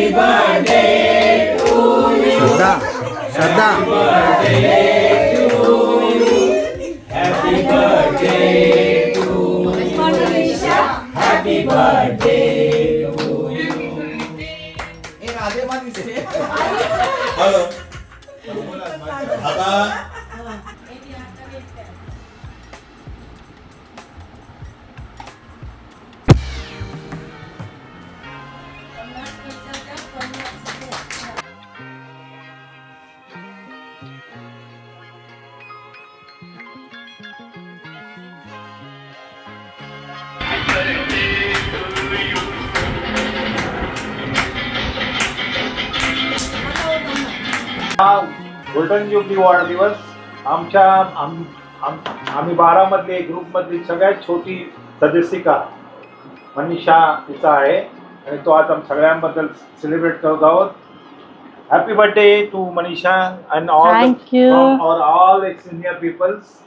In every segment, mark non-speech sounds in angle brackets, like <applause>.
Happy birthday to you. Happy birthday to you. Happy birthday to you. Happy birthday to you. Hello. Hello. Hello. Hello. Hello. Hello. हा golden jubilee वाढदिवस आमच्या आम- आम- आम्ही बारामधले ग्रुपमधली सगळ्यात छोटी सदस्यिका मनीषा तिचा आहे. आणि तो आज आम्ही सगळ्यांबद्दल सेलिब्रेट करत आहोत. Happy birthday to Manisha and all Thank you. और all senior peoples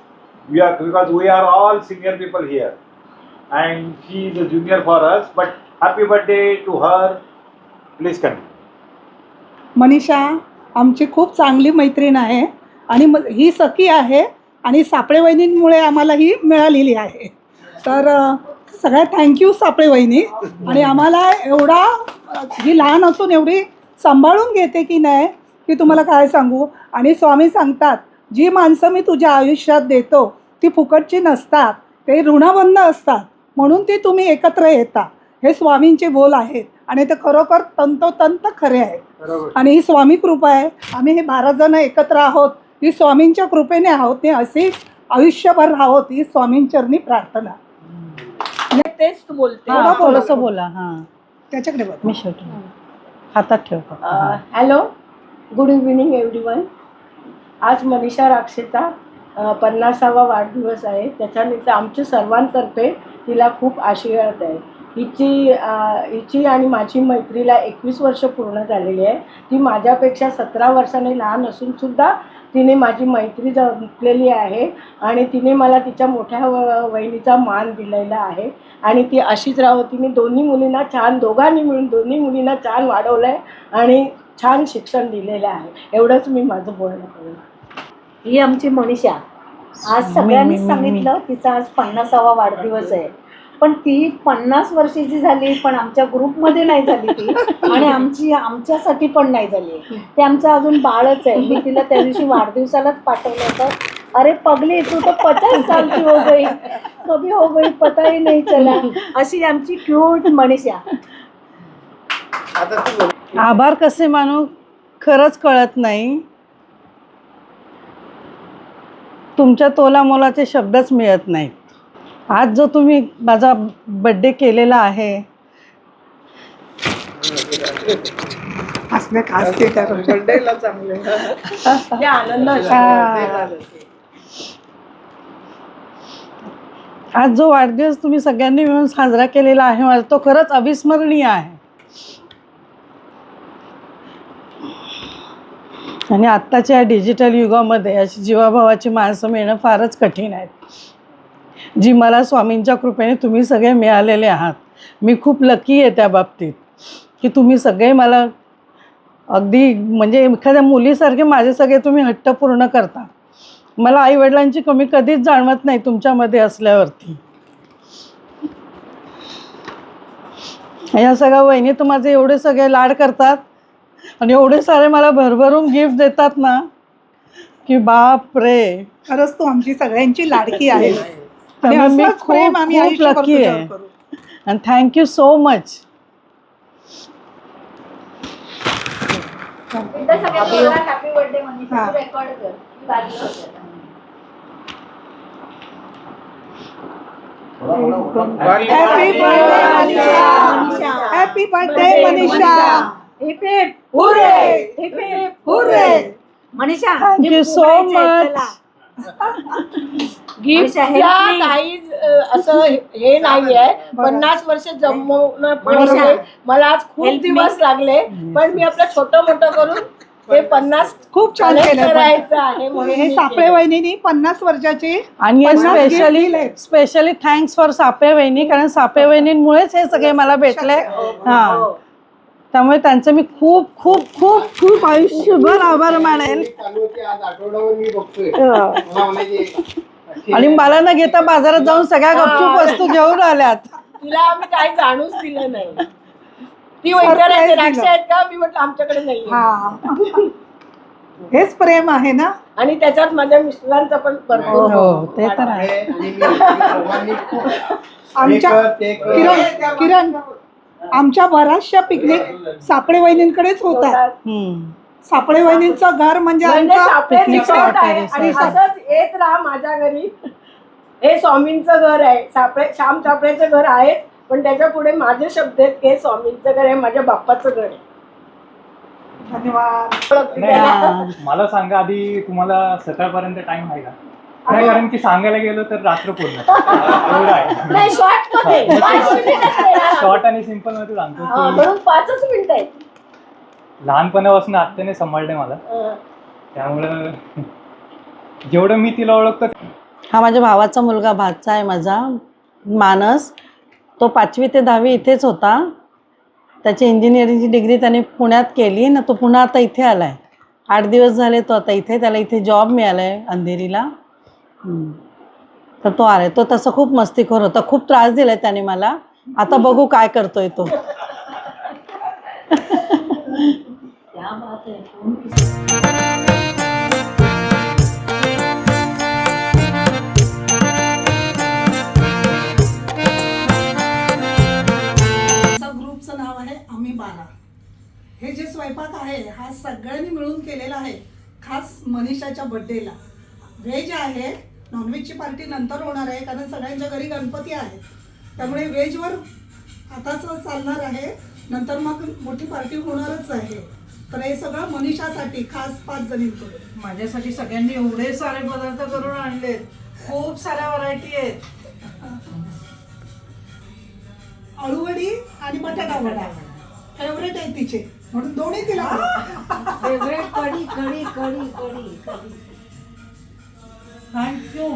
we are because we are all senior people here and she is a junior for us but happy birthday to her please continue Manisha आमची खूप चांगली मैत्रीण आहे आणि म ही सखी आहे आणि सापळे वहिनींमुळे आम्हाला ही मिळालेली आहे. तर सगळ्या थँक्यू सापळे वहिनी. आणि आम्हाला एवढा ही लहान असून एवढी सांभाळून घेते की नाही की तुम्हाला काय सांगू? आणि स्वामी सांगतात जी माणसं मी तुझ्या आयुष्यात देतो ती फुकटची नसतात ते ऋणबंध असतात म्हणून ती तुम्ही एकत्र येता. हे स्वामींचे बोल आहेत आणि ते खरोखर तंतोतंत खरे आहेत. बरोबर. आणि ही स्वामी कृपा आहे. आम्ही हे बारा जण एकत्र आहोत. ही स्वामींच्या कृपेने आहोत. ते असे आयुष्यभर राहोत. ही स्वामींचरणी प्रार्थना. तेच तू बोलते. हा, बोला. थोडंसं बोला. हा. त्याच्याकडे बघ. मी शेवटी हातात ठेव फक्त. हा. हॅलो. Good evening everyone. आज मनीषा राक्षेचा अ, पन्नासावा वाढदिवस आहे. त्याच्यानिमित्त आमच्या सर्वांतर्फे तिला खूप आशीर्वाद आहे. हिची हिची आणि माझी मैत्रीला एकवीस वर्ष पूर्ण झालेली आहे. ती माझ्यापेक्षा सतरा वर्षांनी लहान असून सुद्धा तिने माझी मैत्री जपलेली आहे आणि तिने मला तिच्या मोठ्या वहिनीचा मान दिलेला आहे. आणि ती अशीच राहो तिने दोन्ही मुलींना छान दोघांनी मिळून दोन्ही मुलींना छान वाढवलं आहे आणि छान शिक्षण दिलेलं आहे. एवढंच मी माझं बोलणं करेन. ही आमची मनीषा. आज सगळ्यांनीच सांगितलं तिचा आज पन्नासावा वाढदिवस आहे. पण ती पन्नास वर्षाची झाली पण आमच्या ग्रुपमध्ये नाही झाली ती. आणि आमची आमच्यासाठी पण नाही झाली. ते आमचं अजून बाळच आहे. मी तिला त्या दिवशी वाढदिवसालाच पाठवलं होतं. अरे पगली तू तर पचास साल की हो गई. कभी हो गई पता ही नाही चला. अशी आमची क्यूट मनीषा. आभार कसे मानू? खरंच कळत नाही. तुमच्या तोला मोलाचे शब्दच मिळत नाहीत. आज जो तुम्ही माझा बड्डे केलेला आहे. आज जो वाढदिवस तुम्ही सगळ्यांनी मिळून साजरा केलेला आहे माझा तो खरंच अविस्मरणीय आहे. आणि आत्ताच्या डिजिटल युगामध्ये अशी जीवाभावाची माणसं मिळणं फारच कठीण आहेत जी मला स्वामींच्या कृपेने तुम्ही सगळे मिळालेले आहात. मी खूप लकी आहे त्या बाबतीत की तुम्ही सगळे मला अगदी म्हणजे एखाद्या मुलीसारखे माझे सगळे तुम्ही हट्ट पूर्ण करता. मला आईवडिलांची कमी कधीच जाणवत नाही तुमच्यामध्ये असल्यावरती. या सगळ्या वहिनी तर माझे एवढे सगळे लाड करतात आणि एवढे सारे मला भरभरून गिफ्ट देतात ना की बाप रे. खरंच तू आमची सगळ्यांची लाडकी आहे. <laughs> आणि खूप आम्ही खूप आयुष्यभर लकी आहे. करू. आणि थँक्यू सो मच हा. Happy birthday Manisha happy birthday Manisha hip hip hurray <laughs> gift असं हे नाही आहे पन्नास वर्ष जमवणं मला आज खूप. दिवस लागले पण मी आपलं छोटं मोठं करून ते पन्नास खूप छान. करायचं आहे म्हणून हे सापळे केलं. वहिनीनी पन्नास वर्षाची आणि स्पेशली. स्पेशली थँक्स फॉर सापे वहिनी कारण सापे वहिनींमुळेच हे सगळे मला भेटले. हो, हा. हो. त्यामुळे त्यांचं मी खूप खूप खूप खूप आयुष्यभर आभार मानेल आणि मला न घेता बाजारात जाऊन सगळ्या गपचूप वस्तू घेऊन आल्यात तिला आम्ही काही जाणूच दिलं नाही ती आहेत का मी म्हटलं आमच्याकडे नाही हा हेच प्रेम आहे ना आणि त्याच्यात माझ्या मिस्टरांचा पण भरपूर हो ते तर आहे आमच्या किरण किरण आमच्या बऱ्याचशा पिकनिक सापळे वहिनींकडेच होतात. सापळे वहिनींचं घर म्हणजे म्हणजे येत राहा माझ्या घरी. हे स्वामींचं घर आहे. सापळे श्याम सापळेचं घर आहे पण त्याच्या पुढे माझे शब्द आहेत की हे स्वामींचं घर आहे माझ्या बाप्पाचं घर आहे. धन्यवाद. हा. मला सांगा आधी तुम्हाला सकाळपर्यंत टाइम आहे का? नाही कारण की सांगायला गेलो तर रात्र पूर्ण. एवढं आहे. नाही शॉर्टमध्ये. पाच मिनिटच देणार. शॉर्ट आणि सिंपलमध्ये सांगतो. की म्हणून पाचच मिनिट आहेत. लहानपणापासून आत्याने सांभाळले मला. त्यामुळं जेवढं मी तिला ओळखतो हा माझ्या भावाचा मुलगा भाचा आहे माझा. मानस. तो पाचवी ते दहावी इथेच होता. त्याची इंजिनिअरिंगची डिग्री त्याने पुण्यात केली. ना तो पुन्हा आता इथे आला आहे आठ दिवस झाले तो आता इथे. त्याला इथे जॉब मिळाला आहे अंधेरीला. तर तो अरे तो तसं खूप मस्तीखोर होता. खूप त्रास दिलाय त्याने मला. आता बघू काय करतोय तो. ग्रुपचं नाव आहे आम्ही बारा. हे जे स्वयंपाक आहे हा सगळ्यांनी मिळून केलेला आहे खास मनीषाच्या बड्डेला व्हेज आहे नॉनव्हेजची पार्टी नंतर होणार आहे कारण सगळ्यांच्या घरी गणपती आहे. त्यामुळे व्हेजवर आताच चालणार आहे. नंतर मग मोठी पार्टी होणारच आहे. तर हे सगळं मनीषासाठी खास पाच जणींकडून माझ्यासाठी सगळ्यांनी एवढे सारे पदार्थ करून आणलेत. खूप साऱ्या व्हरायटी आहेत. अळूवडी आणि बटाटा वडा. फेवरेट आहे तिचे. म्हणून दोन्ही तिला फेवरेट कढी कढी कढी कढी कढी. थँक्यू